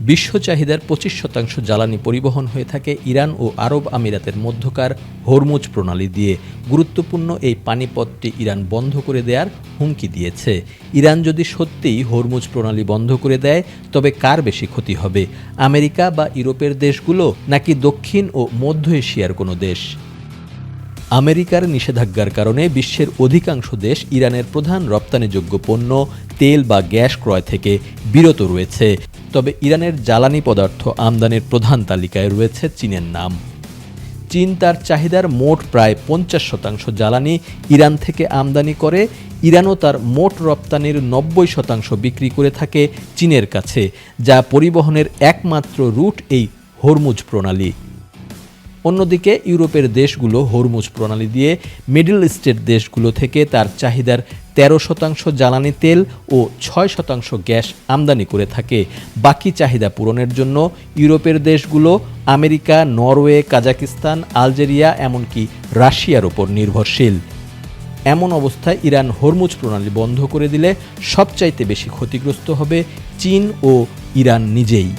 বিশ্ব চাহিদার পঁচিশ শতাংশ জ্বালানি পরিবহন হয়ে থাকে ইরান ও আরব আমিরাতের মধ্যকার হরমুজ প্রণালী দিয়ে। গুরুত্বপূর্ণ এই পানিপথটি ইরান বন্ধ করে দেওয়ার হুমকি দিয়েছে। ইরান যদি সত্যিই হরমুজ প্রণালী বন্ধ করে দেয়, তবে কার বেশি ক্ষতি হবে? আমেরিকা বা ইউরোপের দেশগুলো নাকি দক্ষিণ ও মধ্য এশিয়ার কোনো দেশ? আমেরিকার নিষেধাজ্ঞার কারণে বিশ্বের অধিকাংশ দেশ ইরানের প্রধান রপ্তানিযোগ্য পণ্য, তেল বা গ্যাস ক্রয় থেকে বিরত রয়েছে। তবে ইরানের জ্বালানি পদার্থ আমদানির প্রধান তালিকায় রয়েছে চীনের নাম। চীন তার চাহিদার মোট প্রায় পঞ্চাশ শতাংশ জ্বালানি ইরান থেকে আমদানি করে। ইরানও তার মোট রপ্তানির নব্বই শতাংশ বিক্রি করে থাকে চীনের কাছে, যা পরিবহনের একমাত্র রুট এই হরমুজ প্রণালী। অন্যদিকে ইউরোপের দেশগুলো হরমুজ প্রণালী দিয়ে মিডল ইস্টের দেশগুলো থেকে তার চাহিদার তেরো শতাংশ জ্বালানি তেল ও ছয় শতাংশ গ্যাস আমদানি করে থাকে। বাকি চাহিদা পূরণের জন্য ইউরোপের দেশগুলো আমেরিকা, নরওয়ে, কাজাকিস্তান, আলজেরিয়া, এমনকি রাশিয়ার ওপর নির্ভরশীল। এমন অবস্থায় ইরান হরমুজ প্রণালী বন্ধ করে দিলে সবচাইতে বেশি ক্ষতিগ্রস্ত হবে চীন ও ইরান নিজেই।